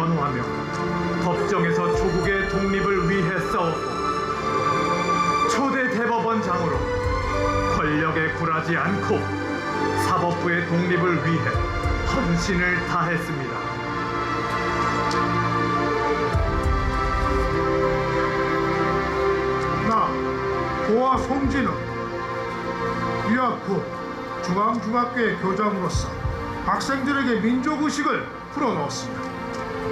희생하며 법정에서 조국의 독립을 위해 싸웠고 초대 대법원장으로 권력에 굴하지 않고 사법부의 독립을 위해 헌신을 다했습니다. 나 고아 송진우 유학 후 중앙중학교의 교장으로서 학생들에게 민족의식을 풀어놓았습니다.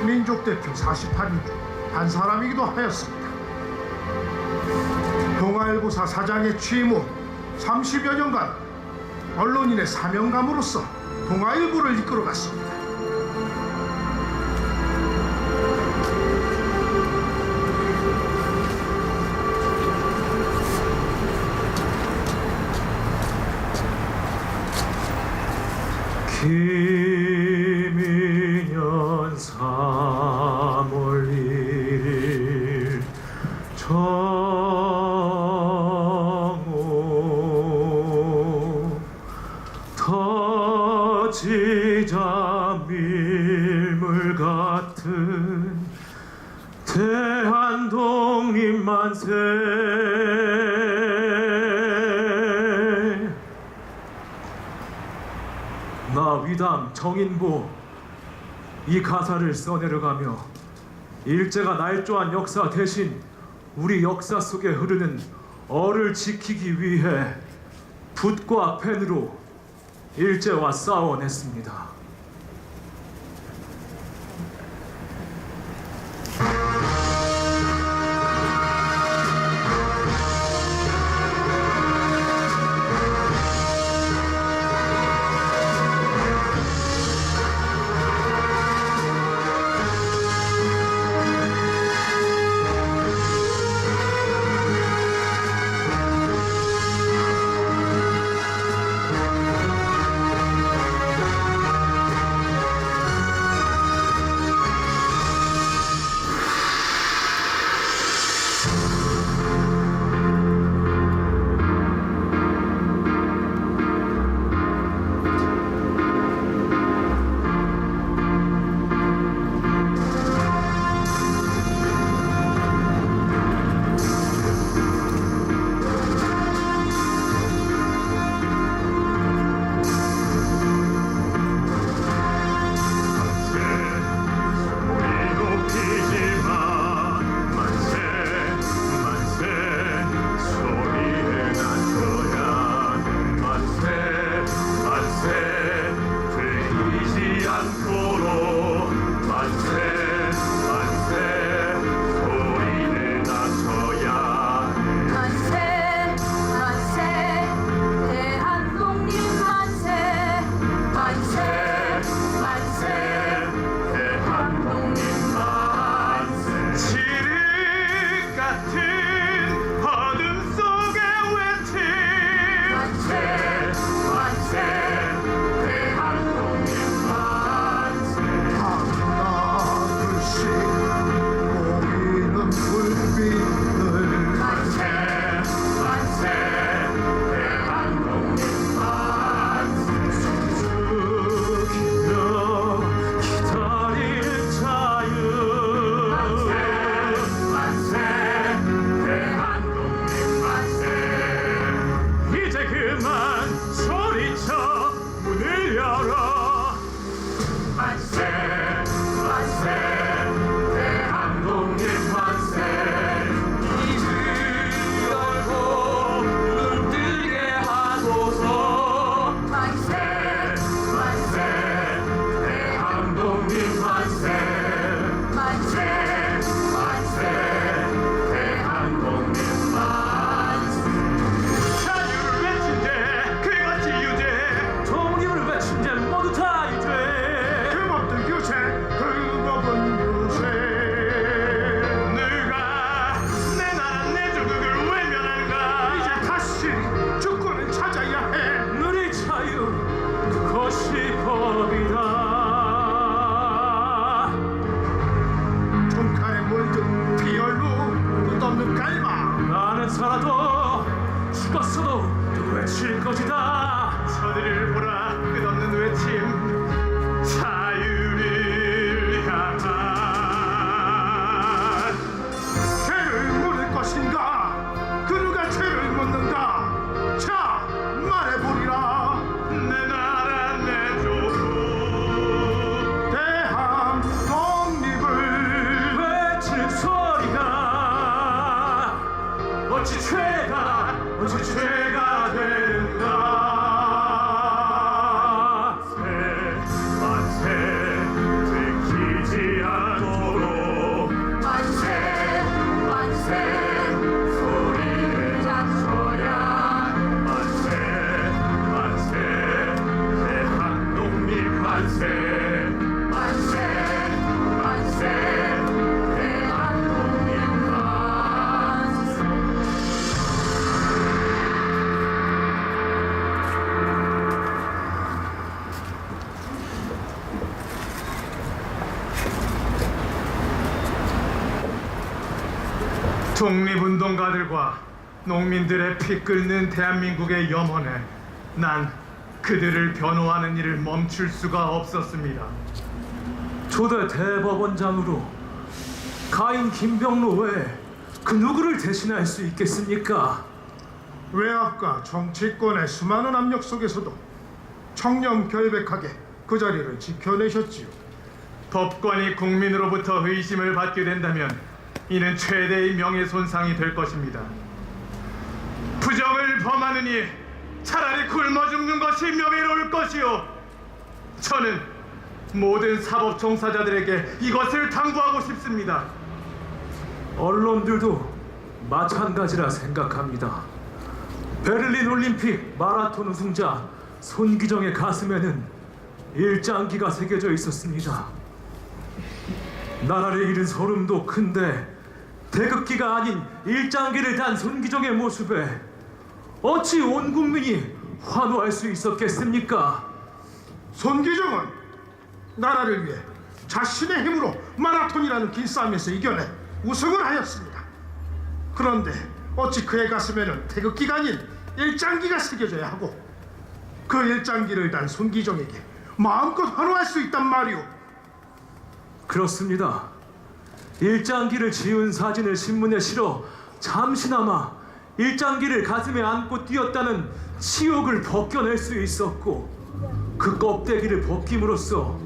민족 대표 48인 중한 사람이기도 하였습니다. 동아일보사 사장에 취임 후 30여 년간 언론인의 사명감으로서 동아일보를 이끌어갔습니다. 같은 대한 독립 만세 나 위담 정인보 이 가사를 써내려가며 일제가 날조한 역사 대신 우리 역사 속에 흐르는 어를 지키기 위해 붓과 펜으로 일제와 싸워냈습니다. Christmas. 독립운동가들과 농민들의 피 끓는 대한민국의 염원에 난 그들을 변호하는 일을 멈출 수가 없었습니다. 초대 대법원장으로 가인 김병로 외에 그 누구를 대신할 수 있겠습니까? 외압과 정치권의 수많은 압력 속에서도 청렴 결백하게 그 자리를 지켜내셨지요. 법관이 국민으로부터 의심을 받게 된다면 이는 최대의 명예손상이 될 것입니다. 부정을 범하느니 차라리 굶어 죽는 것이 명예로울 것이요. 저는 모든 사법 종사자들에게 이것을 당부하고 싶습니다. 언론들도 마찬가지라 생각합니다. 베를린 올림픽 마라톤 우승자 손기정의 가슴에는 일장기가 새겨져 있었습니다. 나라를 잃은 소름도 큰데 태극기가 아닌 일장기를 단 손기정의 모습에 어찌 온 국민이 환호할 수 있었겠습니까? 손기정은 나라를 위해 자신의 힘으로 마라톤이라는 길싸움에서 이겨내 우승을 하였습니다. 그런데 어찌 그의 가슴에는 태극기가 아닌 일장기가 새겨져야 하고 그 일장기를 단 손기정에게 마음껏 환호할 수 있단 말이오. 그렇습니다. 일장기를 지은 사진을 신문에 실어 잠시나마 일장기를 가슴에 안고 뛰었다는 치욕을 벗겨낼 수 있었고 그 껍데기를 벗김으로써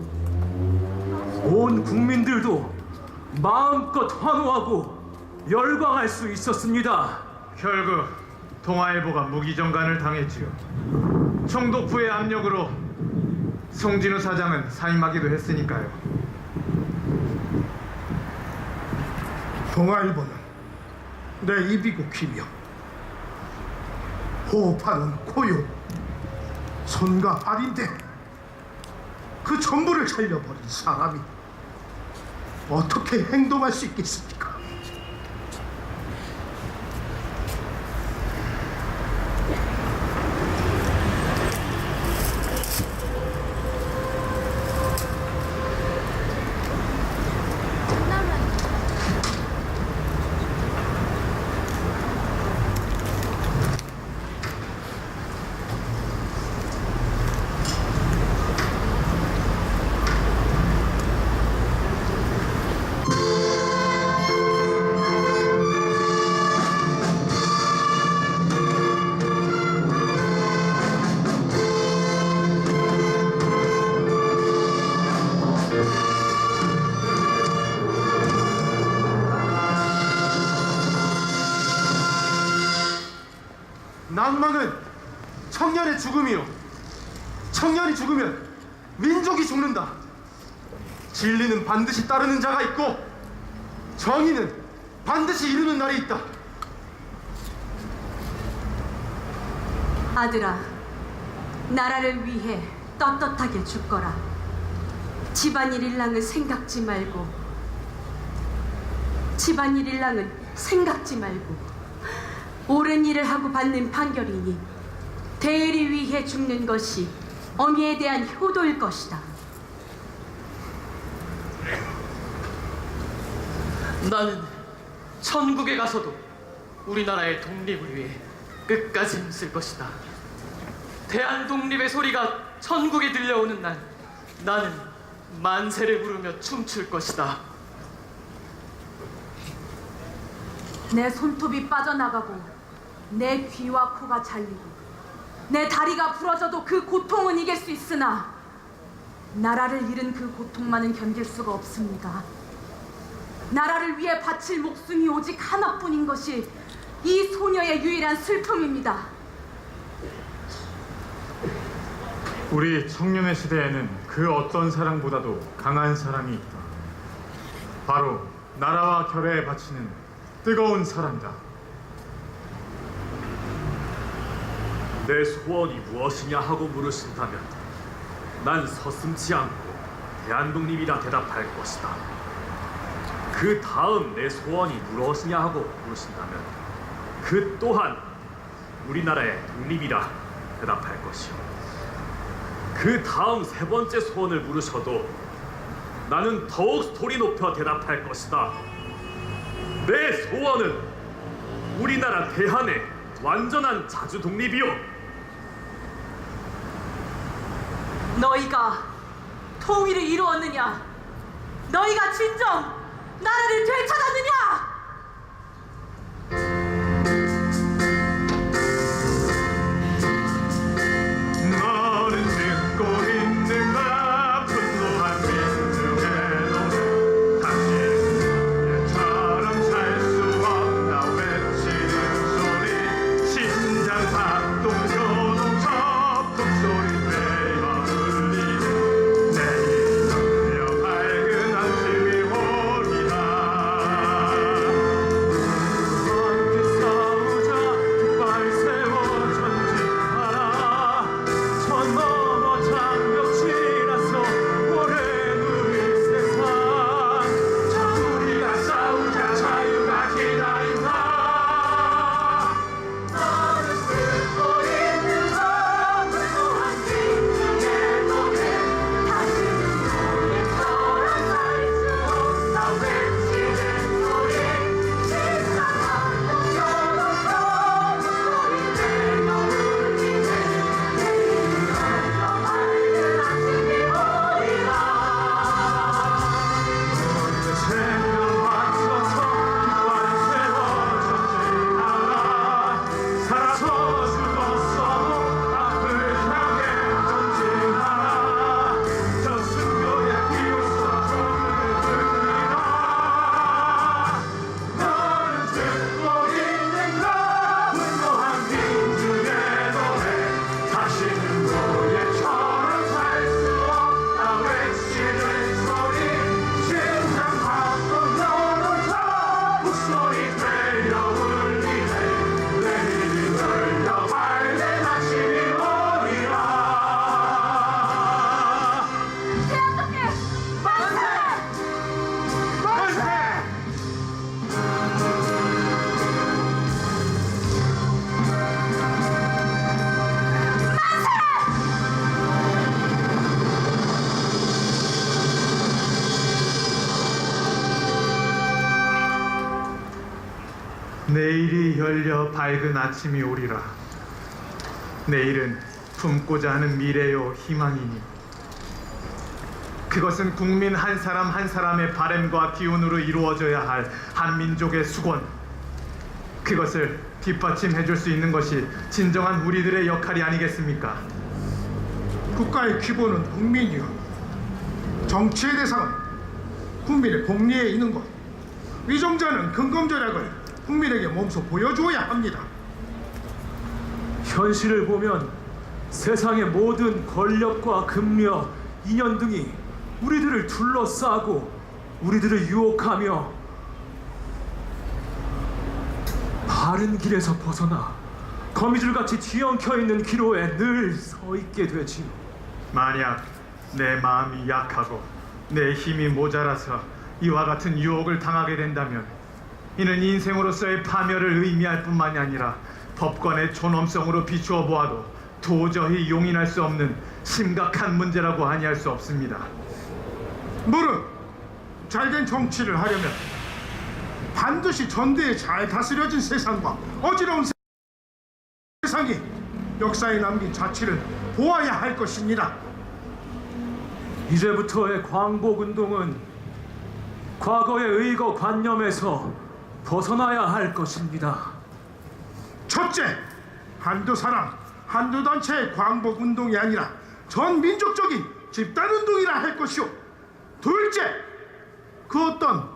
온 국민들도 마음껏 환호하고 열광할 수 있었습니다. 결국 동아일보가 무기정간을 당했지요. 총독부의 압력으로 송진우 사장은 사임하기도 했으니까요. 동아일보는 내 이비국이며 호흡하는 고요 손과 발인데 그 전부를 살려버린 사람이 어떻게 행동할 수 있겠습니까? 죽음이요. 청년이 죽으면 민족이 죽는다. 진리는 반드시 따르는 자가 있고 정의는 반드시 이루는 날이 있다. 아들아, 나라를 위해 떳떳하게 죽거라. 집안일 일랑은 생각지 말고, 집안일 일랑은 생각지 말고, 옳은 일을 하고 받는 판결이니 대의를 위해 죽는 것이 어미에 대한 효도일 것이다. 나는 천국에 가서도 우리나라의 독립을 위해 끝까지 힘쓸 것이다. 대한 독립의 소리가 천국에 들려오는 날, 나는 만세를 부르며 춤출 것이다. 내 손톱이 빠져나가고 내 귀와 코가 잘리고 내 다리가 부러져도 그 고통은 이길 수 있으나 나라를 잃은 그 고통만은 견딜 수가 없습니다. 나라를 위해 바칠 목숨이 오직 하나뿐인 것이 이 소녀의 유일한 슬픔입니다. 우리 청년의 시대에는 그 어떤 사랑보다도 강한 사랑이 있다. 바로 나라와 결의에 바치는 뜨거운 사랑이다. 내 소원이 무엇이냐 하고 물으신다면 난 서슴지 않고 대한독립이라 대답할 것이다. 그 다음 내 소원이 무엇이냐 하고 물으신다면 그 또한 우리나라의 독립이라 대답할 것이요. 그 다음 세 번째 소원을 물으셔도 나는 더욱 소리 높여 대답할 것이다. 내 소원은 우리나라 대한의 완전한 자주 독립이요. 너희가 통일을 이루었느냐? 너희가 진정 나라를 되찾았느냐? 내일이 열려 밝은 아침이 오리라. 내일은 품고자 하는 미래요 희망이니. 그것은 국민 한 사람 한 사람의 바램과 기운으로 이루어져야 할 한민족의 수건. 그것을 뒷받침해 줄 수 있는 것이 진정한 우리들의 역할이 아니겠습니까? 국가의 기본은 국민이요. 정치의 대상은 국민의 복리에 있는 것. 위정자는 근검절약을 국민에게 몸소 보여주어야 합니다. 현실을 보면 세상의 모든 권력과 금력, 인연 등이 우리들을 둘러싸고 우리들을 유혹하며 바른 길에서 벗어나 거미줄같이 뒤엉켜 있는 기로에 늘 서 있게 되지요. 만약 내 마음이 약하고 내 힘이 모자라서 이와 같은 유혹을 당하게 된다면 이는 인생으로서의 파멸을 의미할 뿐만이 아니라 법관의 존엄성으로 비추어 보아도 도저히 용인할 수 없는 심각한 문제라고 아니할 수 없습니다. 무릇 잘된 정치를 하려면 반드시 전대에 잘 다스려진 세상과 어지러운 세- 세상이 역사에 남긴 자취를 보아야 할 것입니다. 이제부터의 광복운동은 과거의 의거 관념에서 벗어나야 할 것입니다. 첫째, 한두 사람, 한두 단체의 광복 운동이 아니라 전 민족적인 집단 운동이라 할 것이오. 둘째, 그 어떤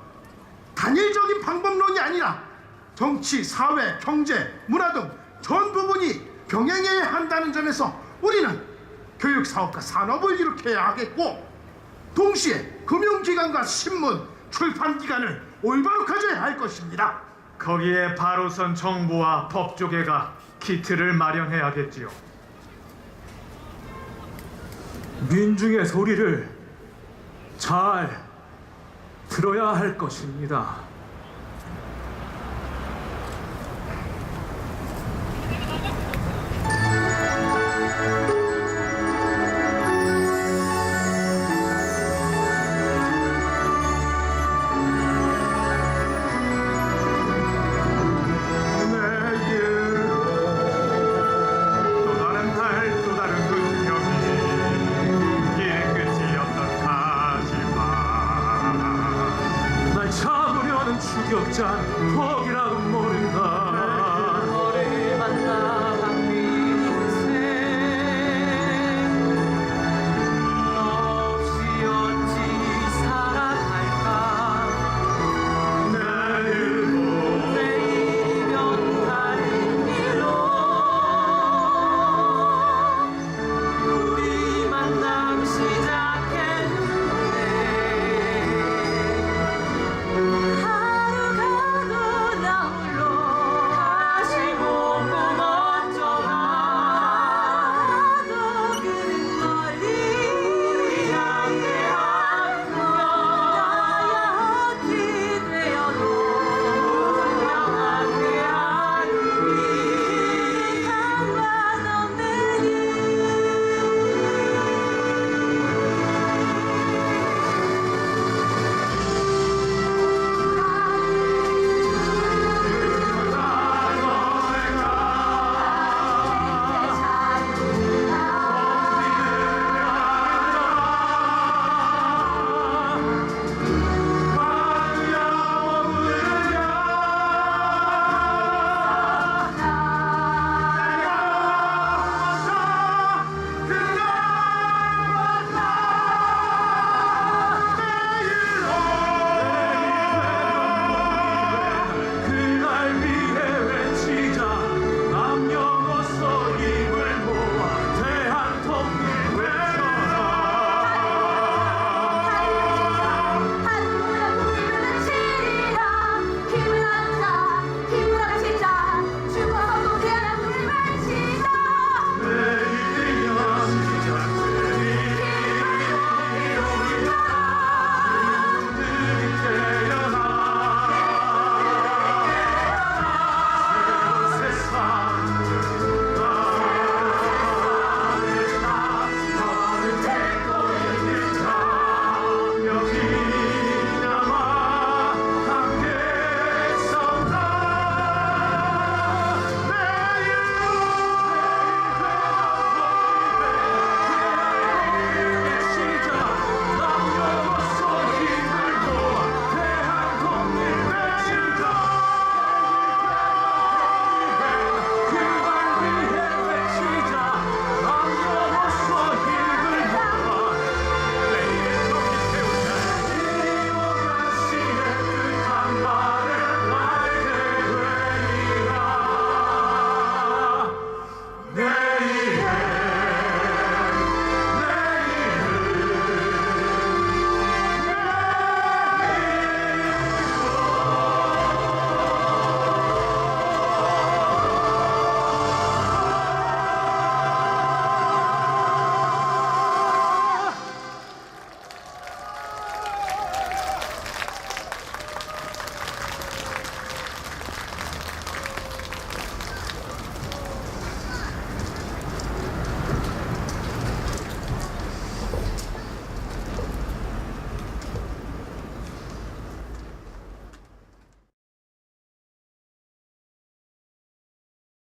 단일적인 방법론이 아니라 정치, 사회, 경제, 문화 등 전 부분이 병행해야 한다는 점에서 우리는 교육 사업과 산업을 일으켜야 하겠고 동시에 금융기관과 신문, 출판기관을 가져야 할 것입니다. 거기에 바로선 정부와 법조계가 키트를 마련해야겠지요. 민중의 소리를 잘 들어야 할 것입니다.